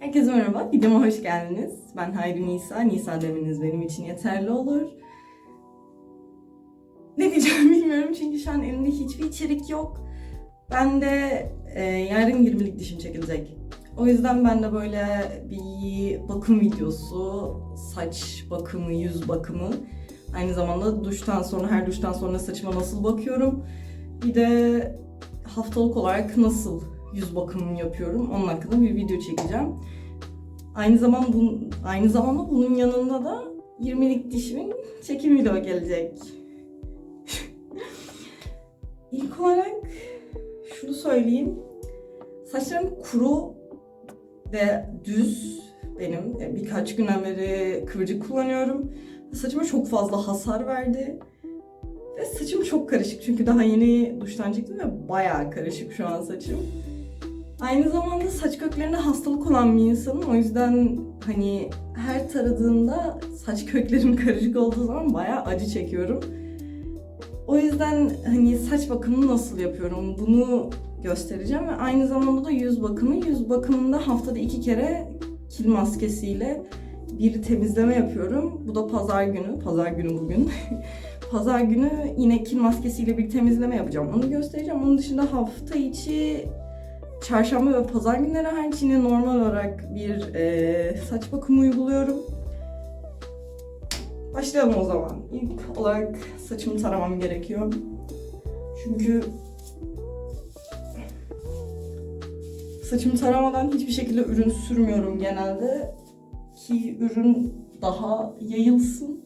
Herkese merhaba, videoma hoş geldiniz. Ben Hayri Nisa, Nisa demeniz benim için yeterli olur. Ne diyeceğimi bilmiyorum çünkü şu an elimde hiçbir içerik yok. Ben de e, yarın 20'lik dişim çekilecek. O yüzden ben de böyle bir bakım videosu, saç bakımı, yüz bakımı, aynı zamanda duştan sonra, her duştan sonra saçıma nasıl bakıyorum, bir de haftalık olarak nasıl yüz bakımını yapıyorum. Onun hakkında bir video çekeceğim. Aynı zaman bun, aynı zamanda bunun yanında da 20'lik dişimin çekim video gelecek. İlk olarak şunu söyleyeyim. Saçlarım kuru ve düz benim. E, Birkaç günden beri kıvırcık kullanıyorum. Saçıma çok fazla hasar verdi. Ve saçım çok karışık çünkü daha yeni duştan çıktım ve bayağı karışık şu an saçım. Aynı zamanda saç köklerinde hastalık olan bir insanım. O yüzden hani her taradığımda saç köklerim karışık olduğu zaman bayağı acı çekiyorum. O yüzden hani saç bakımını nasıl yapıyorum bunu göstereceğim ve aynı zamanda da yüz bakımı. Yüz bakımında haftada iki kere kil maskesiyle bir temizleme yapıyorum. Bu da pazar günü. Pazar günü bugün. pazar günü yine kil maskesiyle bir temizleme yapacağım. Onu göstereceğim. Onun dışında hafta içi çarşamba ve pazar günleri hariç yine normal olarak bir e, saç bakımı uyguluyorum. Başlayalım o zaman. İlk olarak saçımı taramam gerekiyor. Çünkü saçımı taramadan hiçbir şekilde ürün sürmüyorum genelde. Ki ürün daha yayılsın.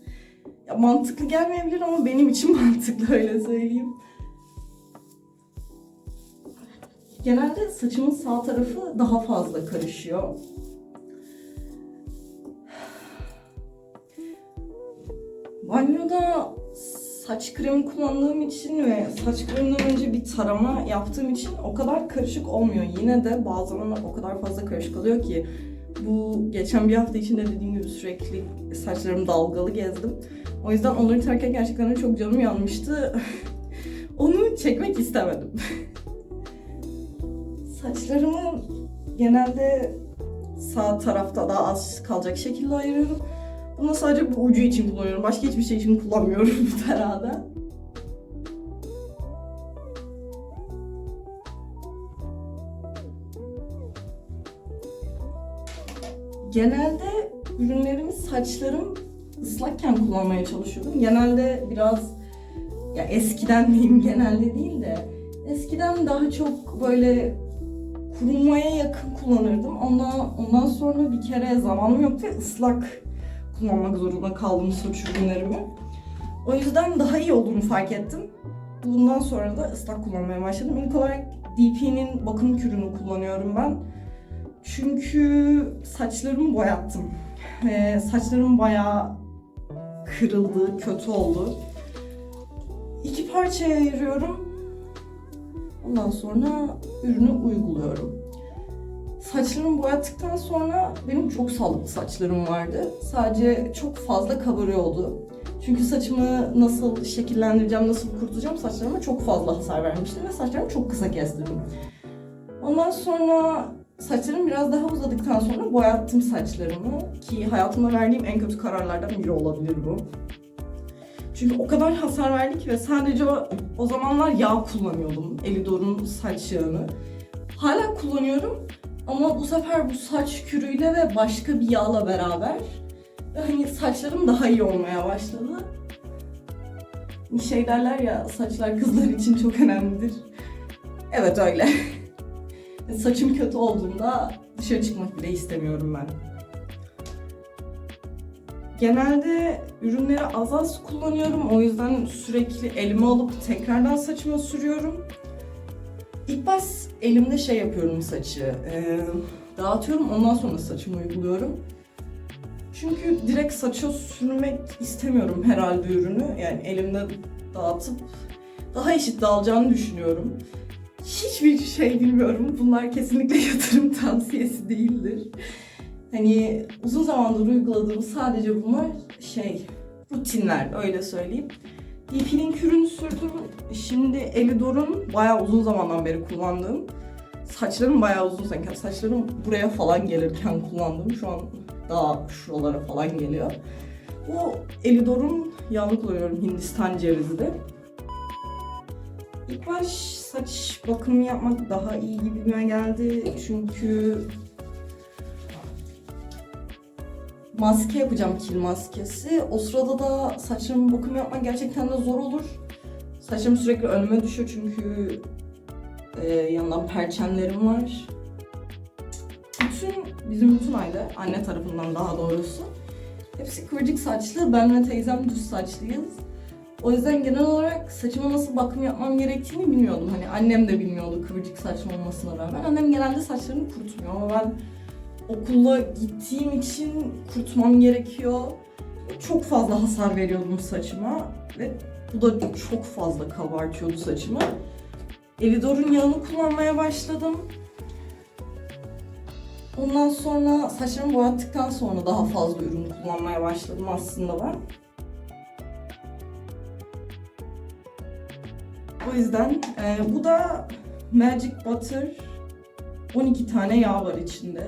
Ya mantıklı gelmeyebilir ama benim için mantıklı öyle söyleyeyim. Genelde saçımın sağ tarafı daha fazla karışıyor. Banyoda saç kremi kullandığım için ve saç kreminden önce bir tarama yaptığım için o kadar karışık olmuyor. Yine de bazı zamanlar o kadar fazla karışık oluyor ki bu geçen bir hafta içinde dediğim gibi sürekli saçlarım dalgalı gezdim. O yüzden onları yıkarken gerçekten çok canım yanmıştı. Onu çekmek istemedim. Saçlarımı genelde sağ tarafta daha az kalacak şekilde ayırıyorum. Bunu sadece bu ucu için kullanıyorum. Başka hiçbir şey için kullanmıyorum bu tarada. Genelde ürünlerimi saçlarım ıslakken kullanmaya çalışıyordum. Genelde biraz ya eskiden diyeyim genelde değil de eskiden daha çok böyle kurumaya yakın kullanırdım. Ondan ondan sonra bir kere zamanım yoktu ve ıslak kullanmak zorunda kaldım saç ürünlerimi. O yüzden daha iyi olduğunu fark ettim. Bundan sonra da ıslak kullanmaya başladım. İlk olarak DP'nin bakım kürünü kullanıyorum ben. Çünkü saçlarımı boyattım. Ve saçlarım bayağı kırıldı, kötü oldu. İki parçaya ayırıyorum. Ondan sonra ürünü uyguluyorum. Saçlarımı boyattıktan sonra benim çok sağlıklı saçlarım vardı. Sadece çok fazla kabarıyordu. Çünkü saçımı nasıl şekillendireceğim, nasıl kurutacağım saçlarıma çok fazla hasar vermiştim ve saçlarımı çok kısa kestirdim. Ondan sonra saçlarım biraz daha uzadıktan sonra boyattım saçlarımı ki hayatımda verdiğim en kötü kararlardan biri olabilir bu. Çünkü o kadar hasar verdi ki ve sadece o, o zamanlar yağ kullanıyordum. Elidor'un saç yağını. Hala kullanıyorum ama bu sefer bu saç kürüyle ve başka bir yağla beraber hani saçlarım daha iyi olmaya başladı. Şey derler ya saçlar kızlar için çok önemlidir. Evet öyle. Saçım kötü olduğunda dışarı çıkmak bile istemiyorum ben. Genelde ürünleri az az kullanıyorum. O yüzden sürekli elime alıp tekrardan saçıma sürüyorum. İlk baş elimde şey yapıyorum saçı. e, dağıtıyorum ondan sonra saçımı uyguluyorum. Çünkü direkt saça sürmek istemiyorum herhalde ürünü. Yani elimde dağıtıp daha eşit dağılacağını düşünüyorum. Hiçbir şey bilmiyorum. Bunlar kesinlikle yatırım tavsiyesi değildir. Hani uzun zamandır uyguladığım sadece bunlar şey rutinler öyle söyleyeyim. DP'nin kürünü sürdüm. Şimdi Elidor'un bayağı uzun zamandan beri kullandığım saçlarım bayağı uzunken, saçlarım buraya falan gelirken kullandım. Şu an daha şuralara falan geliyor. Bu Elidor'un yağını kullanıyorum Hindistan cevizli. İlk baş saç bakımı yapmak daha iyi gibime geldi. Çünkü maske yapacağım kil maskesi. O sırada da saçlarımın bakımı yapmak gerçekten de zor olur. Saçlarım sürekli önüme düşüyor çünkü e, yandan perçemlerim var. Bütün, bizim bütün aile, anne tarafından daha doğrusu, hepsi kıvırcık saçlı. Ben ve teyzem düz saçlıyız. O yüzden genel olarak saçıma nasıl bakım yapmam gerektiğini bilmiyordum. Hani annem de bilmiyordu kıvırcık saçım olmasına rağmen. Annem genelde saçlarını kurutmuyor ama ben okula gittiğim için kurutmam gerekiyor. Çok fazla hasar veriyordum saçıma ve bu da çok fazla kabartıyordu saçımı. Elidor'un yağını kullanmaya başladım. Ondan sonra saçlarımı boyattıktan sonra daha fazla ürün kullanmaya başladım aslında ben. O yüzden e, bu da Magic Butter 12 tane yağ var içinde.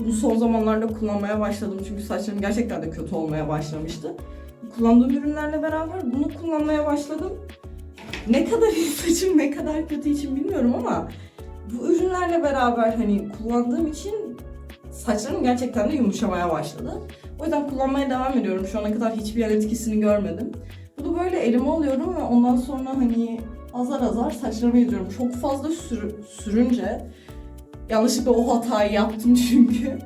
Bunu son zamanlarda kullanmaya başladım çünkü saçlarım gerçekten de kötü olmaya başlamıştı. Kullandığım ürünlerle beraber bunu kullanmaya başladım. Ne kadar iyi saçım ne kadar kötü için bilmiyorum ama bu ürünlerle beraber hani kullandığım için saçlarım gerçekten de yumuşamaya başladı. O yüzden kullanmaya devam ediyorum. Şu ana kadar hiçbir yan etkisini görmedim. Bunu böyle elime alıyorum ve ondan sonra hani azar azar saçlarıma yediriyorum. Çok fazla sür- sürünce yanlışlıkla o hatayı yaptım çünkü.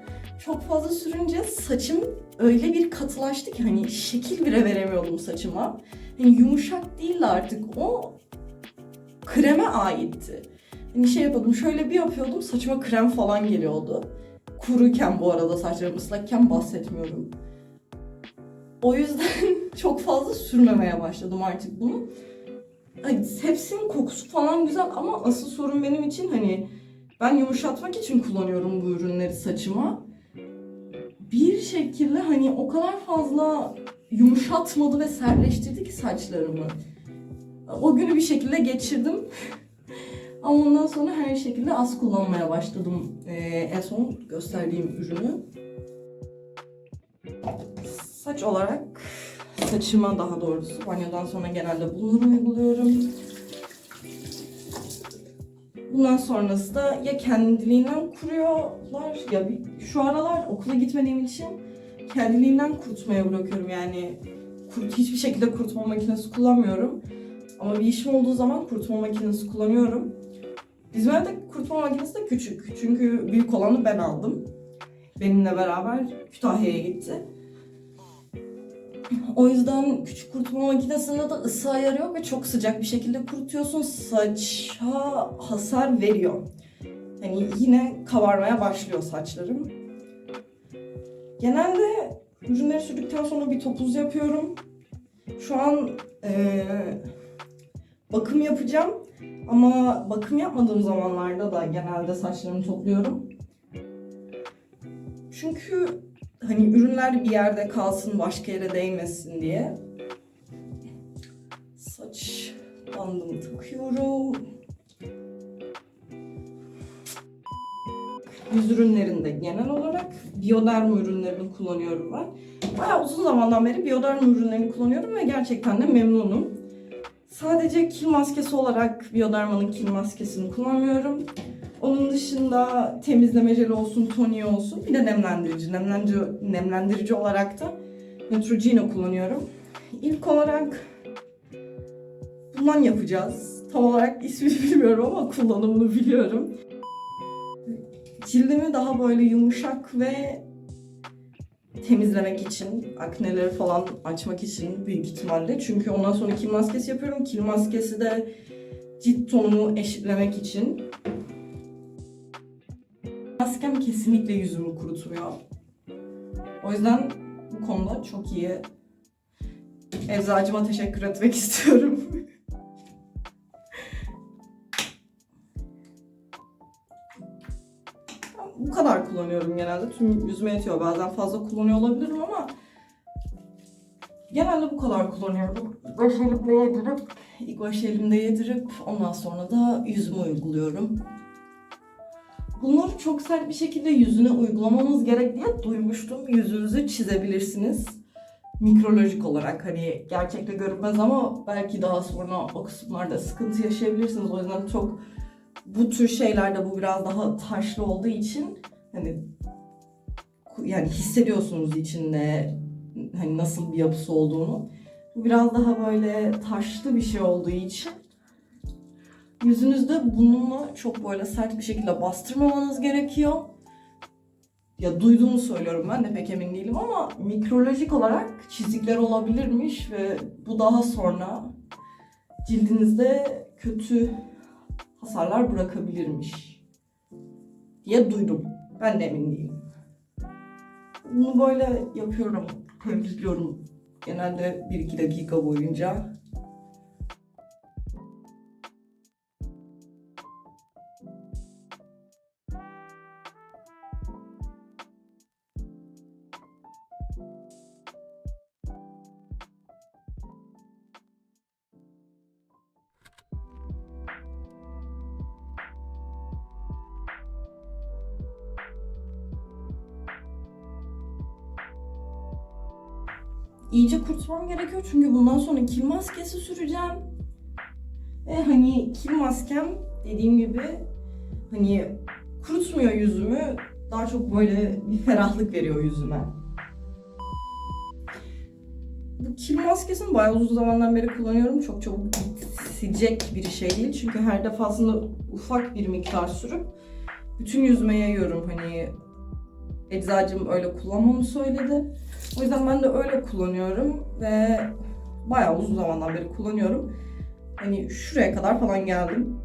Çok fazla sürünce saçım öyle bir katılaştı ki hani şekil bile veremiyordum saçıma. Hani yumuşak değildi artık. O kreme aitti. Hani şey yapıyordum şöyle bir yapıyordum saçıma krem falan geliyordu. Kuruyken bu arada saçlarım ıslakken bahsetmiyorum. O yüzden çok fazla sürmemeye başladım artık bunu. Hani hepsinin kokusu falan güzel ama asıl sorun benim için hani ben yumuşatmak için kullanıyorum bu ürünleri saçıma. Bir şekilde hani o kadar fazla yumuşatmadı ve sertleştirdi ki saçlarımı. O günü bir şekilde geçirdim. Ama ondan sonra her şekilde az kullanmaya başladım. Ee, en son gösterdiğim ürünü. Saç olarak saçıma daha doğrusu banyodan sonra genelde bunları uyguluyorum. Bundan sonrası da ya kendiliğinden kuruyorlar ya bir- şu aralar okula gitmediğim için kendiliğinden kurutmaya bırakıyorum yani kurt, hiçbir şekilde kurutma makinesi kullanmıyorum. Ama bir işim olduğu zaman kurutma makinesi kullanıyorum. Bizim evde kurutma makinesi de küçük. Çünkü büyük olanı ben aldım. Benimle beraber Kütahya'ya gitti. O yüzden küçük kurutma makinesinde de ısı ayarı yok ve çok sıcak bir şekilde kurutuyorsun. Saça hasar veriyor. Hani yine kabarmaya başlıyor saçlarım. Genelde ürünleri sürdükten sonra bir topuz yapıyorum. Şu an eee, bakım yapacağım. Ama bakım yapmadığım zamanlarda da genelde saçlarımı topluyorum. Çünkü hani ürünler bir yerde kalsın, başka yere değmesin diye. Saç bandımı takıyorum. Yüz ürünlerinde genel olarak Bioderma ürünlerini kullanıyorum ben. Bayağı uzun zamandan beri Bioderma ürünlerini kullanıyorum ve gerçekten de memnunum. Sadece kil maskesi olarak Bioderma'nın kil maskesini kullanmıyorum. Onun dışında temizleme jeli olsun, toniği olsun. Bir de nemlendirici. Nemlendirici, nemlendirici olarak da Neutrogena kullanıyorum. İlk olarak bundan yapacağız. Tam olarak ismini bilmiyorum ama kullanımını biliyorum. Cildimi daha böyle yumuşak ve temizlemek için, akneleri falan açmak için büyük ihtimalle. Çünkü ondan sonra kil maskesi yapıyorum. Kil maskesi de cilt tonumu eşitlemek için. Maskem kesinlikle yüzümü kurutmuyor. O yüzden bu konuda çok iyi. Eczacıma teşekkür etmek istiyorum. bu kadar kullanıyorum genelde. Tüm yüzüme yetiyor. Bazen fazla kullanıyor olabilirim ama genelde bu kadar kullanıyorum. Baş elimde yedirip, ilk baş elimde yedirip ondan sonra da yüzüme uyguluyorum. Bunları çok sert bir şekilde yüzüne uygulamamız gerek diye duymuştum. Yüzünüzü çizebilirsiniz. Mikrolojik olarak hani gerçekte görünmez ama belki daha sonra o kısımlarda sıkıntı yaşayabilirsiniz. O yüzden çok bu tür şeylerde bu biraz daha taşlı olduğu için hani yani hissediyorsunuz içinde hani nasıl bir yapısı olduğunu. Bu biraz daha böyle taşlı bir şey olduğu için yüzünüzde bununla çok böyle sert bir şekilde bastırmamanız gerekiyor. Ya duyduğumu söylüyorum ben de pek emin değilim ama mikrolojik olarak çizikler olabilirmiş ve bu daha sonra cildinizde kötü hasarlar bırakabilirmiş diye duydum. Ben de emin değilim. Bunu böyle yapıyorum, temizliyorum genelde 1-2 dakika boyunca. İyice kurutmam gerekiyor çünkü bundan sonra kil maskesi süreceğim. Ve hani kil maskem dediğim gibi hani kurutmuyor yüzümü. Daha çok böyle bir ferahlık veriyor yüzüme. Bu kil maskesini bayağı uzun zamandan beri kullanıyorum. Çok çabuk bitecek bir şey değil. Çünkü her defasında ufak bir miktar sürüp bütün yüzüme yayıyorum. Hani eczacım öyle kullanmamı söyledi. O yüzden ben de öyle kullanıyorum ve bayağı uzun zamandan beri kullanıyorum. Hani şuraya kadar falan geldim.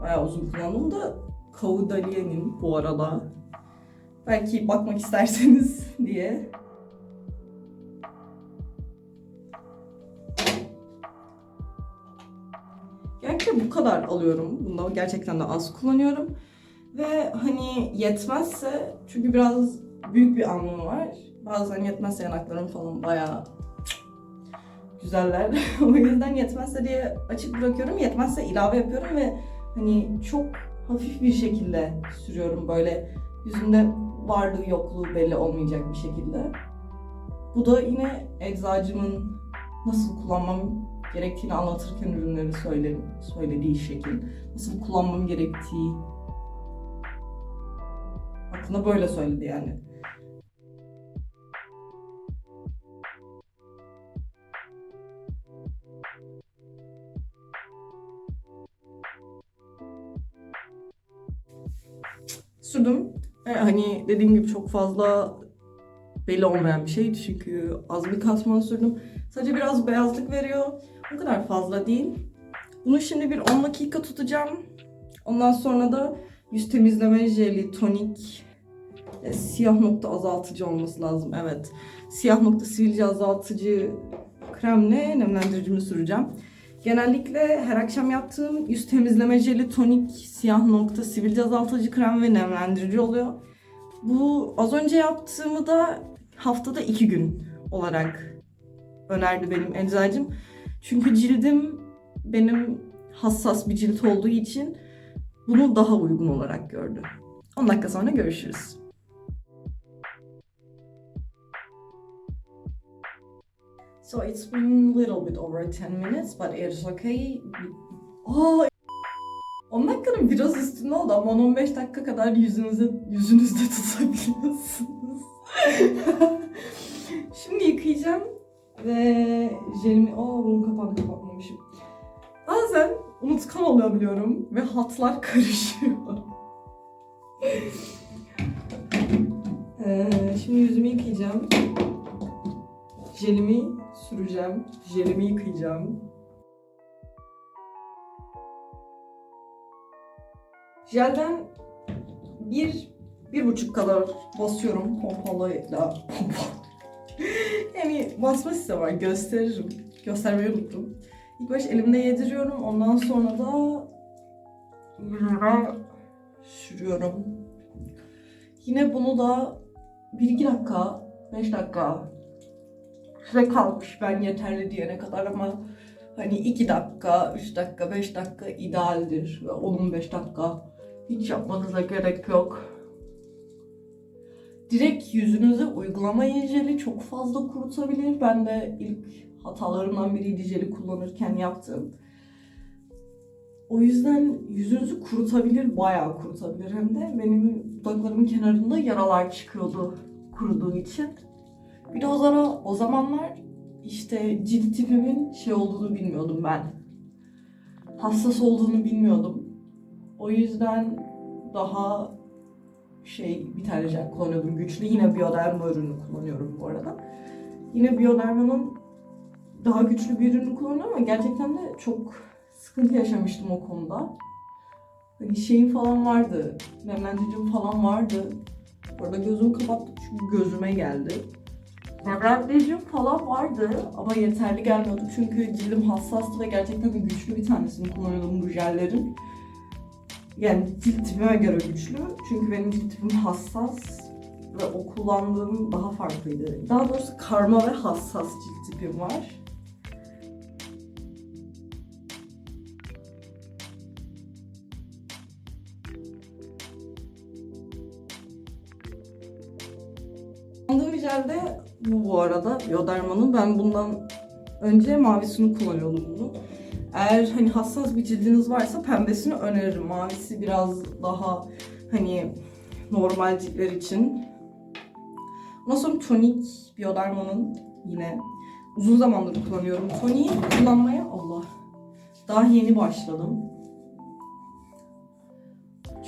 Bayağı uzun kullandım da Kaudalien'in bu arada. Belki bakmak isterseniz diye. Gerçekten bu kadar alıyorum. Bunda gerçekten de az kullanıyorum. Ve hani yetmezse çünkü biraz büyük bir alnım var. Bazen yetmezse yanaklarım falan bayağı güzeller. o yüzden yetmezse diye açık bırakıyorum. Yetmezse ilave yapıyorum ve hani çok hafif bir şekilde sürüyorum böyle yüzümde varlığı yokluğu belli olmayacak bir şekilde. Bu da yine eczacımın nasıl kullanmam gerektiğini anlatırken ürünleri söyledim, söylediği şekil. Nasıl kullanmam gerektiği hakkında böyle söyledi yani. sürdüm. E, hani dediğim gibi çok fazla belli olmayan bir şeydi çünkü az bir katman sürdüm. Sadece biraz beyazlık veriyor. O kadar fazla değil. Bunu şimdi bir 10 dakika tutacağım. Ondan sonra da yüz temizleme jeli, tonik, e, siyah nokta azaltıcı olması lazım. Evet. Siyah nokta sivilce azaltıcı kremle nemlendiricimi süreceğim. Genellikle her akşam yaptığım yüz temizleme jeli, tonik, siyah nokta, sivilce azaltıcı krem ve nemlendirici oluyor. Bu az önce yaptığımı da haftada iki gün olarak önerdi benim eczacım. Çünkü cildim benim hassas bir cilt olduğu için bunu daha uygun olarak gördü. 10 dakika sonra görüşürüz. So it's been a little bit over 10 minutes but it's okay. Aa, 10 dakikanın biraz üstünde oldu ama 10-15 dakika kadar yüzünüzde, yüzünüzde tutabiliyorsunuz. Şimdi yıkayacağım ve jelimi... Aa bunun kapağını kapatmamışım. Bazen unutkan olabiliyorum ve hatlar karışıyor. ee, şimdi yüzümü yıkayacağım. Jelimi süreceğim. Jelimi yıkayacağım. Jelden bir, bir buçuk kadar basıyorum pompalayla. yani basma sistemi var gösteririm. Göstermeyi unuttum. İlk baş elimde yediriyorum. Ondan sonra da sürüyorum. Yine bunu da 1-2 dakika, 5 dakika size kalmış ben yeterli diyene kadar ama hani 2 dakika, 3 dakika, 5 dakika idealdir ve 10-15 dakika Hiç yapmanıza gerek yok. Direkt yüzünüze uygulama jeli çok fazla kurutabilir. Ben de ilk hatalarımdan biriydi jeli kullanırken yaptım. O yüzden yüzünüzü kurutabilir, bayağı kurutabilir hem de. Benim dudaklarımın kenarında yaralar çıkıyordu kuruduğu için. Bir de o, zaman, o zamanlar işte cilt tipimin şey olduğunu bilmiyordum ben. Hassas olduğunu bilmiyordum. O yüzden daha şey bir tane jel kullanıyordum güçlü. Yine Bioderma ürünü kullanıyorum bu arada. Yine Bioderma'nın daha güçlü bir ürünü kullanıyorum ama gerçekten de çok sıkıntı yaşamıştım o konuda. Hani şeyim falan vardı, nemlendiricim falan vardı. Bu arada gözümü kapattım çünkü gözüme geldi. Nemlendiricim falan vardı ama yeterli gelmiyordu çünkü cildim hassastı ve gerçekten de güçlü bir tanesini kullanıyordum bu jellerin. Yani cilt tipime göre güçlü çünkü benim cilt tipim hassas ve o kullandığım daha farklıydı. Daha doğrusu karma ve hassas cilt tipim var. Bu bu arada Bioderma'nın. Ben bundan önce mavisini kullanıyordum bunu. Eğer hani hassas bir cildiniz varsa pembesini öneririm. Mavisi biraz daha hani normal ciltler için. Ondan sonra tonik Bioderma'nın yine uzun zamandır kullanıyorum. Toniği kullanmaya Allah daha yeni başladım.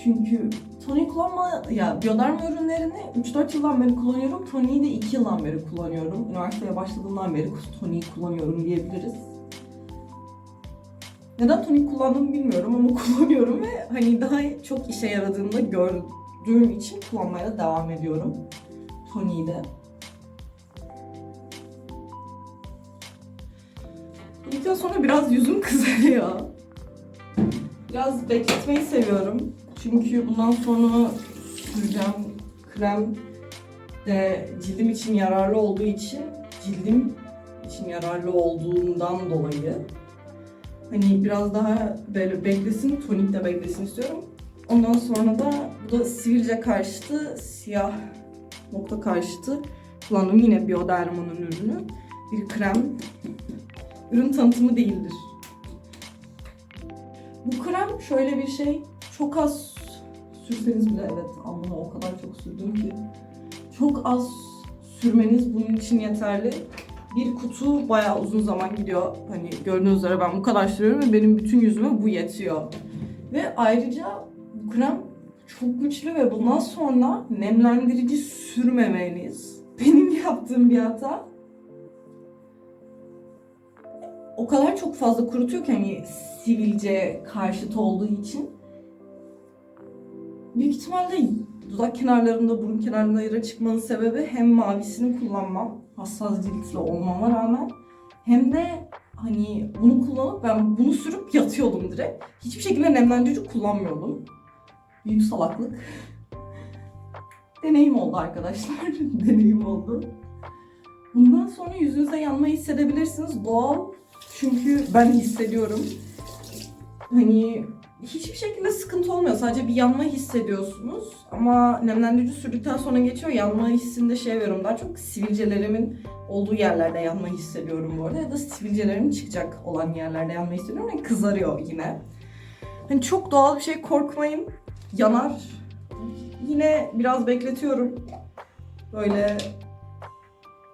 Çünkü tonik kullanma, ya Bioderma ürünlerini 3-4 yıldan beri kullanıyorum. Toniği de 2 yıldan beri kullanıyorum. Üniversiteye başladığımdan beri toniği kullanıyorum diyebiliriz. Neden tonik kullandığımı bilmiyorum ama kullanıyorum ve hani daha çok işe yaradığını gördüğüm için kullanmaya da devam ediyorum. Toniği de. Tonikten sonra biraz yüzüm kızarıyor. Biraz bekletmeyi seviyorum. Çünkü bundan sonra süreceğim krem de cildim için yararlı olduğu için cildim için yararlı olduğundan dolayı hani biraz daha böyle beklesin, tonik de beklesin istiyorum. Ondan sonra da bu da sivilce karşıtı, siyah nokta karşıtı kullandığım yine Bioderma'nın ürünü. Bir krem. Ürün tanıtımı değildir. Bu krem şöyle bir şey, çok az sürseniz bile evet ama o kadar çok sürdüm ki çok az sürmeniz bunun için yeterli. Bir kutu bayağı uzun zaman gidiyor. Hani gördüğünüz üzere ben bu kadar sürüyorum ve benim bütün yüzüme bu yetiyor. Ve ayrıca bu krem çok güçlü ve bundan sonra nemlendirici sürmemeliyiz. Benim yaptığım bir hata. O kadar çok fazla kurutuyor ki hani sivilce karşıtı olduğu için. Büyük ihtimalle dudak kenarlarında, burun kenarlarında yara çıkmanın sebebi hem mavisini kullanmam, hassas ciltli olmama rağmen hem de hani bunu kullanıp ben bunu sürüp yatıyordum direkt. Hiçbir şekilde nemlendirici kullanmıyordum. Büyük salaklık. Deneyim oldu arkadaşlar. Deneyim oldu. Bundan sonra yüzünüzde yanmayı hissedebilirsiniz. Doğal. Çünkü ben hissediyorum. Hani hiçbir şekilde sıkıntı olmuyor. Sadece bir yanma hissediyorsunuz. Ama nemlendirici sürdükten sonra geçiyor. Yanma hissinde şey veriyorum. Daha çok sivilcelerimin olduğu yerlerde yanmayı hissediyorum bu arada. Ya da sivilcelerim çıkacak olan yerlerde yanmayı hissediyorum. Yani kızarıyor yine. Hani çok doğal bir şey korkmayın. Yanar. Yine biraz bekletiyorum. Böyle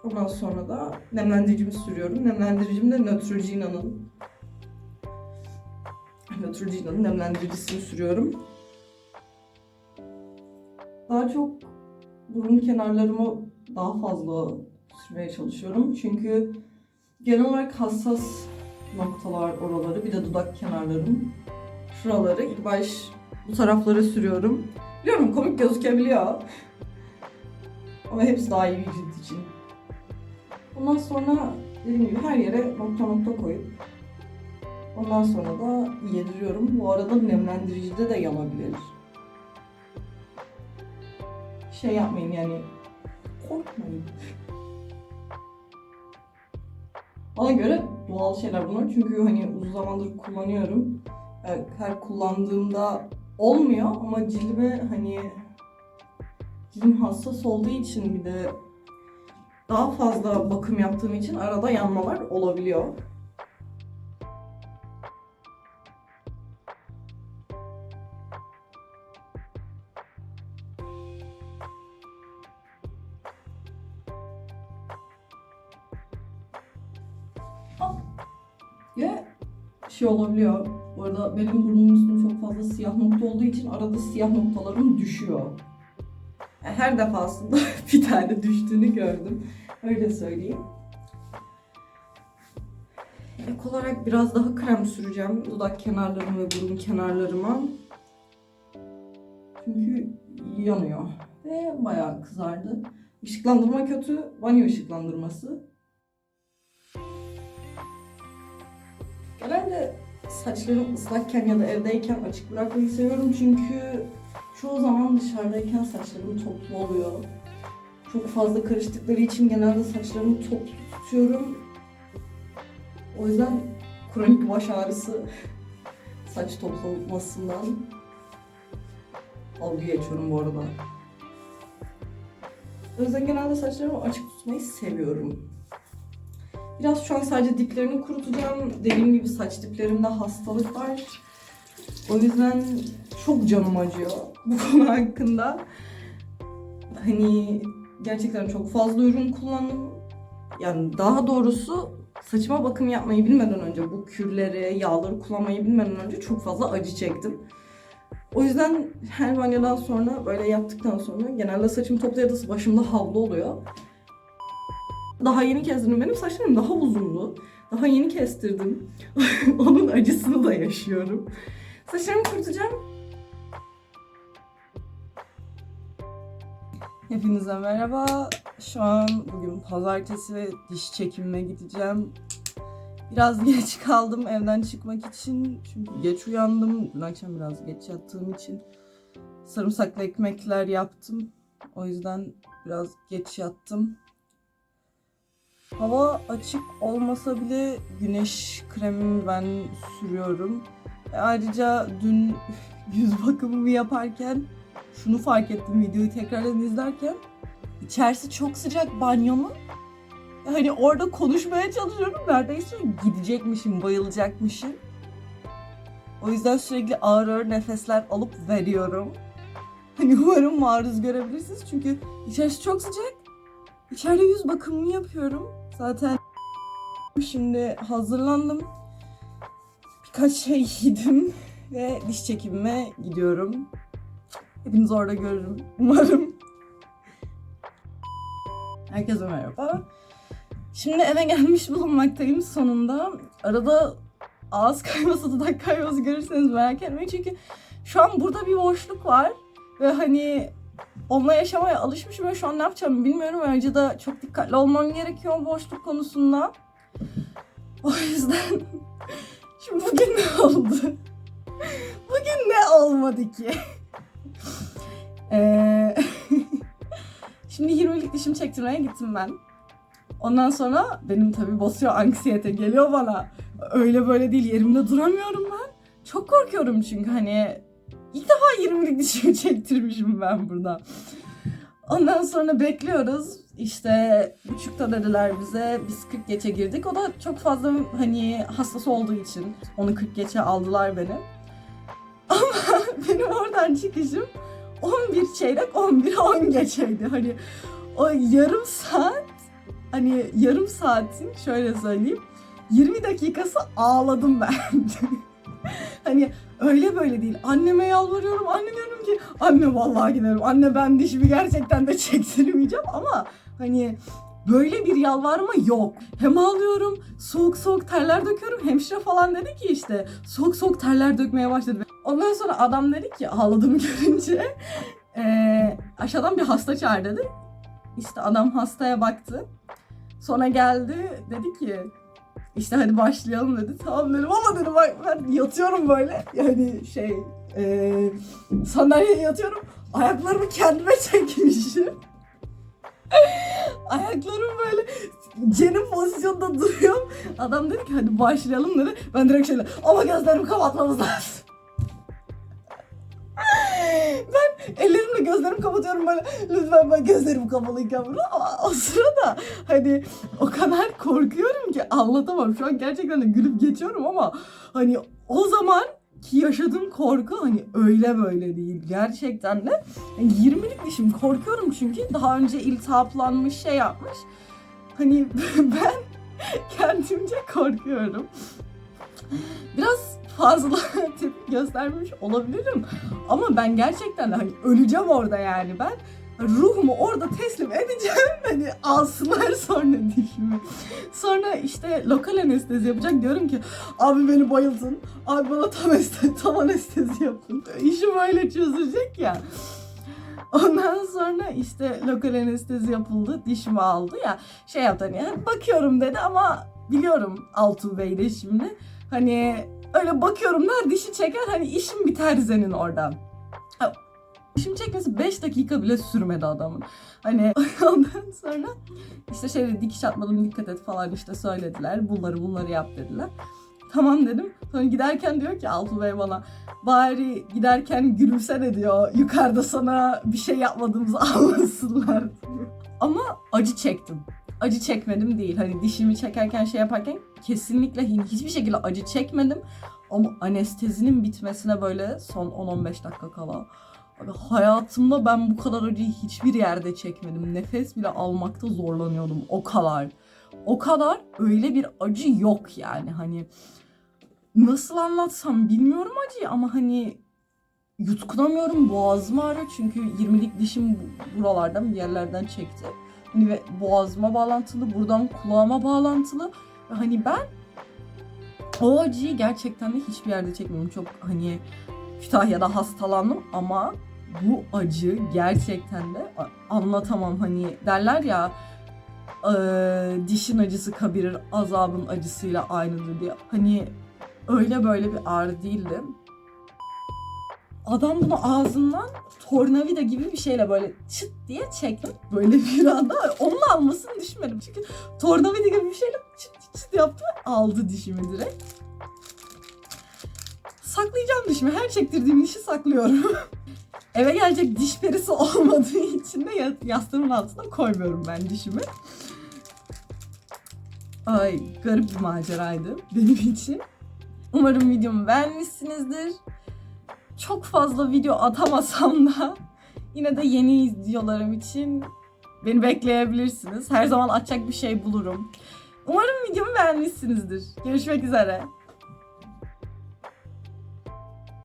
ondan sonra da nemlendiricimi sürüyorum. Nemlendiricim de Neutrogena'nın Neutrogena'nın nemlendiricisini sürüyorum. Daha çok burun kenarlarımı daha fazla sürmeye çalışıyorum. Çünkü genel olarak hassas noktalar oraları, bir de dudak kenarlarım. Şuraları ilk baş bu tarafları sürüyorum. Biliyorum komik gözükebiliyor. Ama hepsi daha iyi bir cilt için. Ondan sonra dediğim gibi her yere nokta nokta koyup Ondan sonra da yediriyorum. Bu arada nemlendiricide de yanabilir. Şey yapmayın yani korkmayın. Bana göre doğal şeyler bunlar çünkü hani uzun zamandır kullanıyorum. Her kullandığımda olmuyor ama cildime hani cildim hassas olduğu için bir de daha fazla bakım yaptığım için arada yanmalar olabiliyor. Şey olabiliyor. Bu arada benim burnumun üstünde çok fazla siyah nokta olduğu için arada siyah noktalarım düşüyor. Yani Her defasında bir tane düştüğünü gördüm. Öyle söyleyeyim. Ek olarak biraz daha krem süreceğim dudak kenarlarıma ve burun kenarlarıma. Çünkü yanıyor. Ve bayağı kızardı. Işıklandırma kötü. Banyo ışıklandırması. Genelde saçlarım ıslakken ya da evdeyken açık bırakmayı seviyorum çünkü çoğu zaman dışarıdayken saçlarım toplu oluyor. Çok fazla karıştıkları için genelde saçlarımı toplu tutuyorum. O yüzden kronik baş ağrısı saç toplamasından algı geçiyorum bu arada. O yüzden genelde saçlarımı açık tutmayı seviyorum. Biraz şu an sadece diplerini kurutacağım. Dediğim gibi saç diplerimde hastalık var. O yüzden çok canım acıyor bu konu hakkında. Hani gerçekten çok fazla ürün kullandım. Yani daha doğrusu saçıma bakım yapmayı bilmeden önce bu kürleri, yağları kullanmayı bilmeden önce çok fazla acı çektim. O yüzden her banyodan sonra böyle yaptıktan sonra genelde saçım toplu ya da başımda havlu oluyor. Daha yeni kestirdim. Benim saçlarım daha uzundu. Daha yeni kestirdim. Onun acısını da yaşıyorum. Saçlarımı kurutacağım. Hepinize merhaba. Şu an bugün pazartesi ve diş çekimime gideceğim. Biraz geç kaldım evden çıkmak için. Çünkü geç uyandım. Dün akşam biraz geç yattığım için sarımsaklı ekmekler yaptım. O yüzden biraz geç yattım. Hava açık olmasa bile güneş kremimi ben sürüyorum. E ayrıca dün yüz bakımımı yaparken şunu fark ettim videoyu tekrardan izlerken. İçerisi çok sıcak banyomun. Hani orada konuşmaya çalışıyorum. Neredeyse gidecekmişim, bayılacakmışım. O yüzden sürekli ağır ağır nefesler alıp veriyorum. Hani umarım maruz görebilirsiniz çünkü içerisi çok sıcak. İçeride yüz bakımını yapıyorum. Zaten şimdi hazırlandım. Birkaç şey yedim ve diş çekimime gidiyorum. Hepinizi orada görürüm umarım. Herkese merhaba. Şimdi eve gelmiş bulunmaktayım sonunda. Arada ağız kayması, dudak kayması görürseniz merak etmeyin. Çünkü şu an burada bir boşluk var. Ve hani onunla yaşamaya alışmışım ve şu an ne yapacağımı bilmiyorum. Ayrıca da çok dikkatli olmam gerekiyor boşluk konusunda. O yüzden şimdi bugün ne oldu? Bugün ne olmadı ki? Ee, şimdi 20'lik dişimi çektirmeye gittim ben. Ondan sonra benim tabii basıyor anksiyete geliyor bana. Öyle böyle değil yerimde duramıyorum ben. Çok korkuyorum çünkü hani ilk defa 20'lik dişimi çektirmişim ben burada. Ondan sonra bekliyoruz. İşte buçukta dediler bize. Biz 40 geçe girdik. O da çok fazla hani hassas olduğu için onu 40 geçe aldılar beni. Ama benim oradan çıkışım 11 çeyrek 11 10 geçeydi. Hani o yarım saat hani yarım saatin şöyle söyleyeyim 20 dakikası ağladım ben. hani öyle böyle değil. Anneme yalvarıyorum. Anne diyorum ki anne vallahi giderim. Anne ben dişimi gerçekten de çektirmeyeceğim ama hani böyle bir yalvarma yok. Hem ağlıyorum, soğuk soğuk terler döküyorum. Hemşire falan dedi ki işte soğuk soğuk terler dökmeye başladı. Ondan sonra adam dedi ki ağladığımı görünce eee, aşağıdan bir hasta çağır dedi. İşte adam hastaya baktı. Sonra geldi dedi ki işte hadi başlayalım dedi. Tamam dedim ama dedim bak ben yatıyorum böyle. Yani şey eee sandalyeye yatıyorum. Ayaklarımı kendime çekmişim. Ayaklarım böyle cenin pozisyonda duruyor. Adam dedi ki hadi başlayalım dedi. Ben direkt şöyle ama gözlerimi kapatmamız lazım. Ben ellerimle gözlerimi kapatıyorum böyle lütfen ben gözlerim kapalıyken bunu ama o sırada hani o kadar korkuyorum ki anlatamam. Şu an gerçekten de gülüp geçiyorum ama hani o zaman ki yaşadığım korku hani öyle böyle değil gerçekten de. Yani 20'lik dişim korkuyorum çünkü daha önce iltihaplanmış şey yapmış. Hani ben kendimce korkuyorum. Biraz fazla tepki göstermiş olabilirim. Ama ben gerçekten hani öleceğim orada yani ben. Ruhumu orada teslim edeceğim. Hani alsınlar sonra dişimi. Sonra işte lokal anestezi yapacak. Diyorum ki abi beni bayıldın. Abi bana tam, anestezi, tam anestezi yapın. İşi böyle çözecek ya. Ondan sonra işte lokal anestezi yapıldı. Dişimi aldı ya. Şey yaptı hani "Ha, bakıyorum dedi ama biliyorum Altuğ Bey de şimdi. Hani öyle bakıyorum der dişi çeker hani işim biter senin oradan. Dişimi çekmesi 5 dakika bile sürmedi adamın. Hani ondan sonra işte şey dedi, dikiş atmadım dikkat et falan işte söylediler. Bunları bunları yap dediler. Tamam dedim. Sonra giderken diyor ki Altuğ Bey bana bari giderken gülümsene diyor. Yukarıda sana bir şey yapmadığımızı anlasınlar. Ama acı çektim. Acı çekmedim değil. Hani dişimi çekerken şey yaparken kesinlikle hi- hiçbir şekilde acı çekmedim. Ama anestezinin bitmesine böyle son 10-15 dakika kala. Abi hayatımda ben bu kadar acıyı hiçbir yerde çekmedim. Nefes bile almakta zorlanıyordum o kadar. O kadar öyle bir acı yok yani hani nasıl anlatsam bilmiyorum acıyı ama hani yutkunamıyorum boğazım ağrıyor çünkü 20'lik dişim bu- buralardan bir yerlerden çekti. Hani ve boğazıma bağlantılı, buradan kulağıma bağlantılı. Hani ben o acıyı gerçekten de hiçbir yerde çekmiyorum. Çok hani Kütahya'da hastalandım ama bu acı gerçekten de anlatamam. Hani derler ya eee, dişin acısı kabirir, azabın acısıyla aynıdır diye. Hani öyle böyle bir ağrı değildi. Adam bunu ağzından tornavida gibi bir şeyle böyle çıt diye çekti. Böyle bir anda onun almasını düşünmedim. Çünkü tornavida gibi bir şeyle çıt çıt çıt yaptı aldı dişimi direkt. Saklayacağım dişimi. Her çektirdiğim dişi saklıyorum. Eve gelecek diş perisi olmadığı için de ya- yastığımın altına koymuyorum ben dişimi. Ay garip bir maceraydı benim için. Umarım videomu beğenmişsinizdir. Çok fazla video atamasam da yine de yeni videolarım için beni bekleyebilirsiniz. Her zaman atacak bir şey bulurum. Umarım videomu beğenmişsinizdir. Görüşmek üzere.